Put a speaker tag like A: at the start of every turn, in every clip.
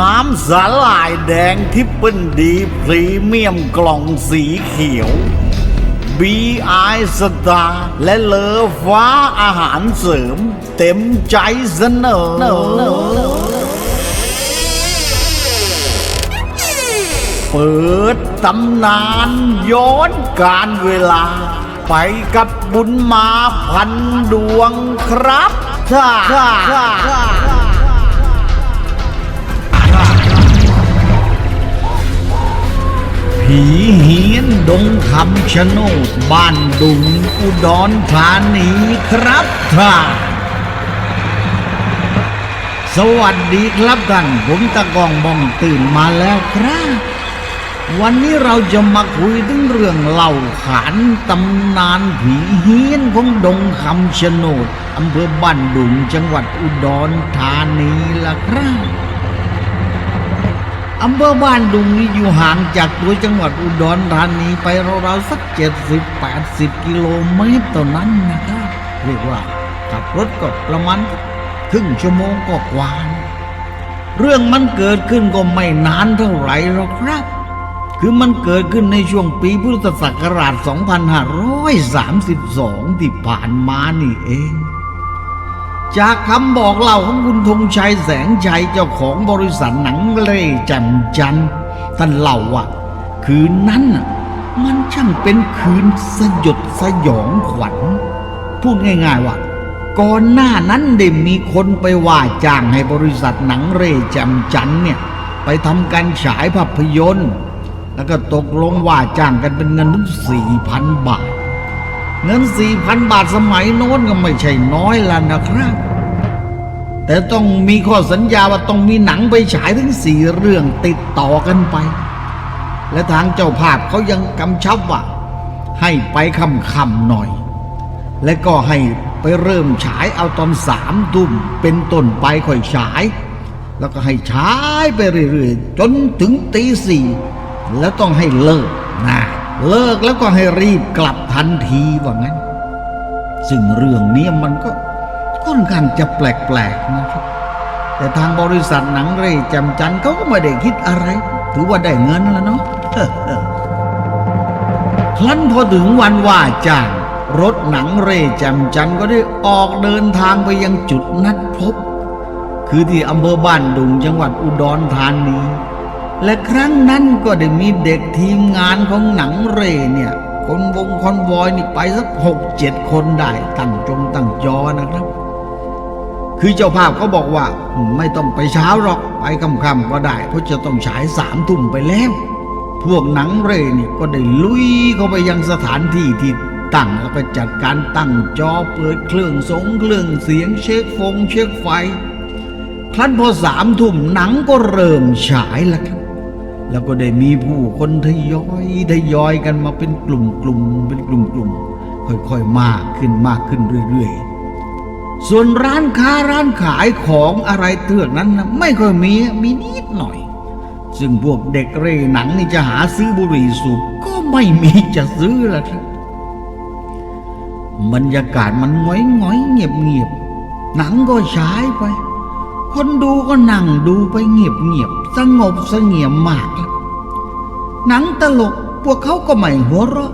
A: น้ำสาหร่ายแดงที่เป็นดีพรีเมียมกล่องสีเขียว บีไอสตาร์และเลอฟ้าอาหารเสริม เต็มใจเสนอเปิดตำนานย้อนการเวลา ไปกับบุญมาพันดวงครับท่า ผีเฮียนดงคำชะโนดบ้านดุงอุดรธานีครับท่าสวัสดีครับท่าน ผมตะกองบองตื่นมาแล้วครับ วันนี้เราจะมาคุยถึงเรื่องเล่าขานตำนานผีเฮียนของดงคำชะโนดอำเภอบ้านดุงจังหวัดอุดรธานีล่ะครับ อำเภอบ้านดุงนี่อยู่ห่างจากตัวจังหวัดอุดรธานีไปราวๆสักเจ็ดสิบแปดสิบกิโลเมตรต่านั้นนะครับ เรียกว่าขับรถก็ประมาณครึ่งชั่วโมงก็กว่าเรื่องมันเกิดขึ้นก็ไม่นานเท่าไหร่หรอกครับ คือมันเกิดขึ้นในช่วงปีพุทธศักราช 2532 ที่ผ่านมานี่เอง จากคำบอกเล่าของคุณธงชัยแสงชัยเจ้าของบริษัทหนังเล่แจ่มจันทร์ท่านเล่าว่า คืนนั้นมันช่างเป็นคืนสยดสยองขวัญ พูดง่ายๆว่าก่อนหน้านั้นได้มีคนไปว่าจ้างให้บริษัทหนังเร่แจ่มจันทร์เนี่ยไปทำการฉายภาพยนตร์ แล้วก็ตกลงว่าจ้างกันเป็นเงินถึงสี่พันบาท เงินสี่พันบาทสมัยโน้นก็ไม่ใช่น้อยแล้วนะครับ แต่ต้องมีข้อสัญญาว่าต้องมีหนังไปฉายถึงสี่เรื่องติดต่อกันไป และทางเจ้าภาพเขายังกำชับว่า ให้ไปค่ำๆหน่อย และก็ให้ไปเริ่มฉายเอาตอนสามทุ่มเป็นต้นไปค่อยฉาย แล้วก็ให้ฉายไปเรื่อยๆ จนถึงตีสี่แล้วต้องให้เลิกนะ เลิกแล้วก็ให้รีบกลับทันทีว่างั้น ซึ่งเรื่องนี้มันก็ค่อนข้างจะแปลกๆนะครับ แต่ทางบริษัทหนังเร่จำจันเขาก็ไม่ได้คิดอะไร ถือว่าได้เงินแล้วเนาะครั้นพอถึงวันว่าจ้างรถหนังเร่แจมจันก็ได้ออกเดินทางไปยังจุดนัดพบ คือที่อำเภอบ้านดุงจังหวัดอุดรธานี และครั้งนั้นก็ได้มีเด็กทีมงานของหนังเรเนี่ย คนวงคอนวอยนี่ไปสักหกเจ็ดคนได้ตั้งจงตั้งจอนะครับ คือเจ้าภาพเขาบอกว่าไม่ต้องไปเช้าหรอกไปค่ำๆก็ได้ เพราะจะต้องฉายสามทุ่มไปแล้ว พวกหนังเรนี่ก็ได้ลุยเข้าไปยังสถานที่ที่ตั้งแล้วก็จัดการตั้งจอเปิดเครื่องสงเครื่องเสียงเช็คฟงเช็คไฟ ครั้นพอสามทุ่มหนังก็เริ่มฉายแล้วครับ แล้วก็ได้มีผู้คนทยอยทยอยกันมาเป็นกลุ่มกลุ่มๆเป็นกลุ่มกลุ่มๆค่อยๆมากขึ้นมากขึ้นเรื่อยๆ ส่วนร้านค้าร้านขายของอะไรเตือกนั้นนะไม่ค่อยมีมีนิดหน่อย ซึ่งพวกเด็กเร่หนังนี่จะหาซื้อบุหรี่สูบก็ไม่มีจะซื้อล้วครับบรรยากาศมันง้อยง้อยๆเงียบเงียบๆหนังก็ฉายไป คนดูก็นั่งดูไปเงียบเงียบสงบเสงี่ยมมาก หนังตลกพวกเขาก็ไม่หัวเราะ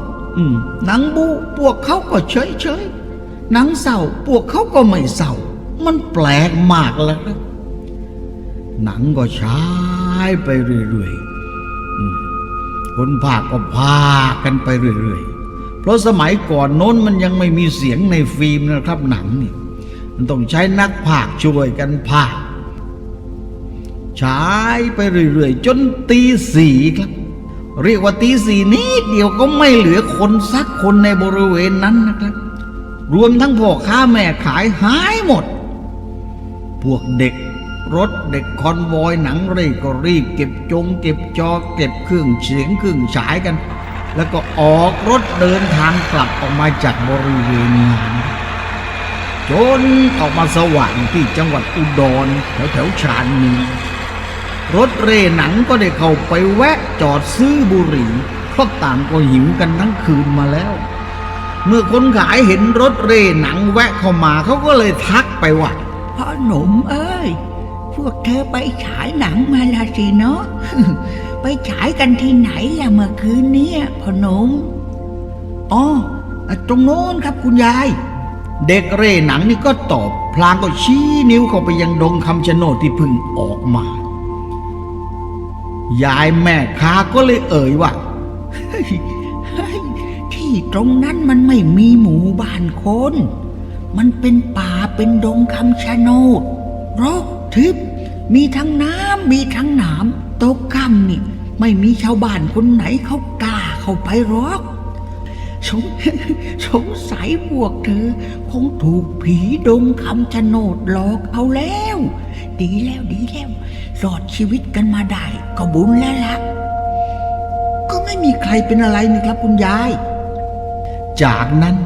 A: หนังบูพวกเขาก็เฉยเฉยหนังเศร้าพวกเขาก็ไม่เศร้า มันแปลกมากแล้วครับหนังก็ฉายไปเรื่อยๆคนภาคก็พากันไปเรื่อยๆ เพราะสมัยก่อนโน้นมันยังไม่มีเสียงในฟิล์มนะครับหนังนี่มันต้องใช้นักภาคช่วยกันภาค ฉายไปเรื่อยๆ จนตีสี่ครับ เรียกว่าตีสี่นิดเดียวก็ไม่เหลือคนสักคนในบริเวณนั้นนะครับ รวมทั้งพ่อค้าแม่ขายหายหมด พวกเด็กรถเด็กคอนวอยหนังเร่ก็รีบเก็บจง เก็บจอเก็บเครื่องเสียงเครื่องฉายกัน แล้วก็ออกรถเดินทางกลับออกมาจากบริเวณงานจนออกมาสว่างที่จังหวัดอุดรแถวแถวๆชานนี รถเร่หนังก็ได้เข้าไปแวะจอดซื้อบุหรี่เพราะต่างก็หิวกันทั้งคืนมาแล้ว เมื่อคนขายเห็นรถเร่หนังแวะเข้ามาเขาก็เลยทักไปว่า
B: พ่อหนุ่มเอ้ย พวกเธอไปฉายหนังมาละสิเนาะไปฉายกันที่ไหนล่ะเมื่อคืนเนี้ยพ่อหนุ่ม
A: อ๋อตรงโน้นครับคุณยาย เด็กเร่หนังนี่ก็ตอบ พลางก็ชี้นิ้วเข้าไปยังดงคำชะโนดที่เพึ่งออกมา ยายแม่ค้าก็เลยเอ่ยว่า
B: ที่ตรงนั้นมันไม่มีหมู่บ้านคน มันเป็นป่าเป็นดงคำชะโนดรกทึบ มีทั้งน้ำมีทั้งหนามตกค่ำนี่ ไม่มีชาวบ้านคนไหนเขากล้าเข้าไปหรอกสงสงสัยพวกเธอ คงถูกผีดงคำชะโนดหลอกเอาแล้ว ดีแล้วดีแล้วรอดชีวิตกันมาได้ ก็บุญแล้วละ
A: ก็ไม่มีใครเป็นอะไรนี่ครับคุณยาย จากนั้น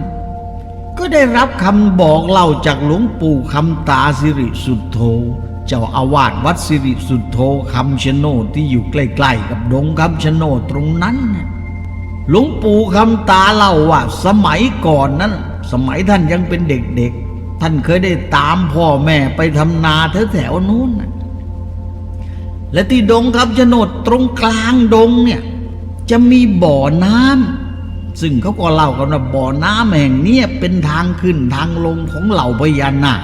A: ก็ได้รับคำบอกเล่าจากหลวงปู่คำตาสิริสุทโธเจ้าอาวาสวัดสิริสุทโธคำชะโนดที่อยู่ใกล้ๆกับดงคำชะโนดตรงนั้นหลวงปู่คำตาเล่าว่าสมัยก่อนนั้น สมัยท่านยังเป็นเด็กๆ ท่านเคยได้ตามพ่อแม่ไปทำนาแถวๆนู้นและที่ดงคำชะโนดตรงกลางดงเนี่ยจะมีบ่อน้ำซึ่งเขาก็เล่ากันว่าบ่อน้ำแห่งนี้เป็นทางขึ้นทางลงของเหล่าพญานาค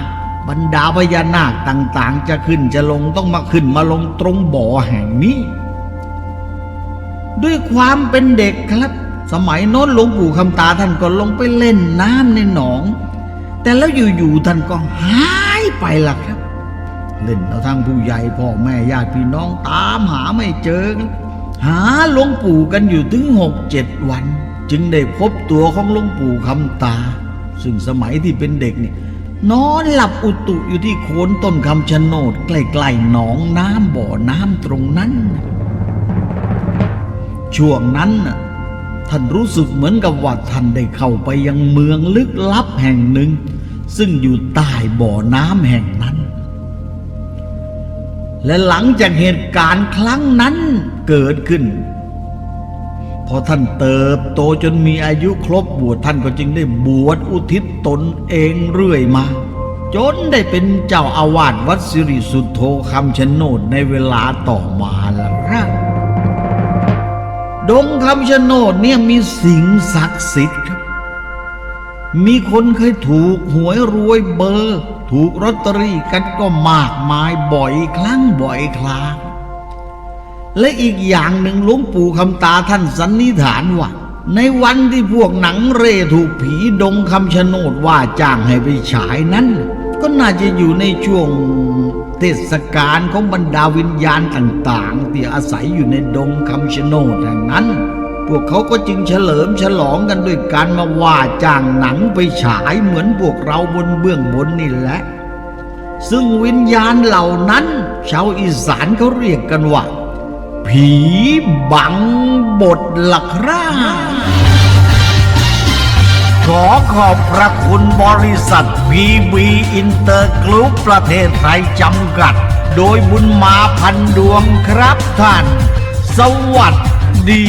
A: บรรดาพญานาคต่างๆ จะขึ้นจะลงต้องมาขึ้นมาลงตรงบ่อแห่งนี้ ด้วยความเป็นเด็กครับ สมัยโน้นหลวงปู่คำตาท่านก็ลงไปเล่นน้ำในหนอง แต่แล้วอยู่ๆท่านก็หายไปล่ะครับ เล่นเอาทั้งผู้ใหญ่พ่อแม่ญาติพี่น้องตามหาไม่เจอกันหาหลวงปู่กันอยู่ถึงหกเจ็ดวัน จึงได้พบตัวของหลวงปู่คำตา ซึ่งสมัยที่เป็นเด็กนี่นอนหลับอุตุอยู่ที่โคนต้นคำชะโนดใกล้ๆหนองน้ำบ่อน้ำตรงนั้น ช่วงนั้นน่ะ ท่านรู้สึกเหมือนกับว่าท่านได้เข้าไปยังเมืองลึกลับแห่งหนึ่ง ซึ่งอยู่ใต้บ่อน้ำแห่งนั้น และหลังจากเหตุการณ์ครั้งนั้นเกิดขึ้น พอท่านเติบโตจนมีอายุครบบวชท่านก็จึงได้บวชอุทิศตนเองเรื่อยมา จนได้เป็นเจ้าอาวาสวัดสิริสุทโธคำชะโนดในเวลาต่อมาละ ดงคำชะโนดเนี่ยมีสิ่งศักดิ์สิทธิ์ครับ มีคนเคยถูกหวยรวยเบอร์ ถูกลอตเตอรี่กันก็มากมายบ่อยครั้งบ่อยคราและอีกอย่างหนึ่งหลวงปู่คำตาท่านสันนิษฐานว่า ในวันที่พวกหนังเร่ถูกผีดงคำชะโนดว่าจ้างให้ไปฉายนั้น ก็น่าจะอยู่ในช่วงเทศกาลของบรรดาวิญญาณต่างๆ ที่อาศัยอยู่ในดงคำชะโนดแห่งนั้น พวกเขาก็จึงเฉลิมฉลองกันด้วยการมาว่าจ้างหนังไปฉายเหมือนพวกเราบนเบื้องบนนี่แหละ ซึ่งวิญญาณเหล่านั้น ชาวอีสานเขาเรียกกันว่า ผีบังบทละครับ ขอขอบพระคุณบริษัท PB อินเตอร์กรุ๊ปประเทศไทยจำกัด โดยบุญมาพันดวงครับท่าน สวัสดี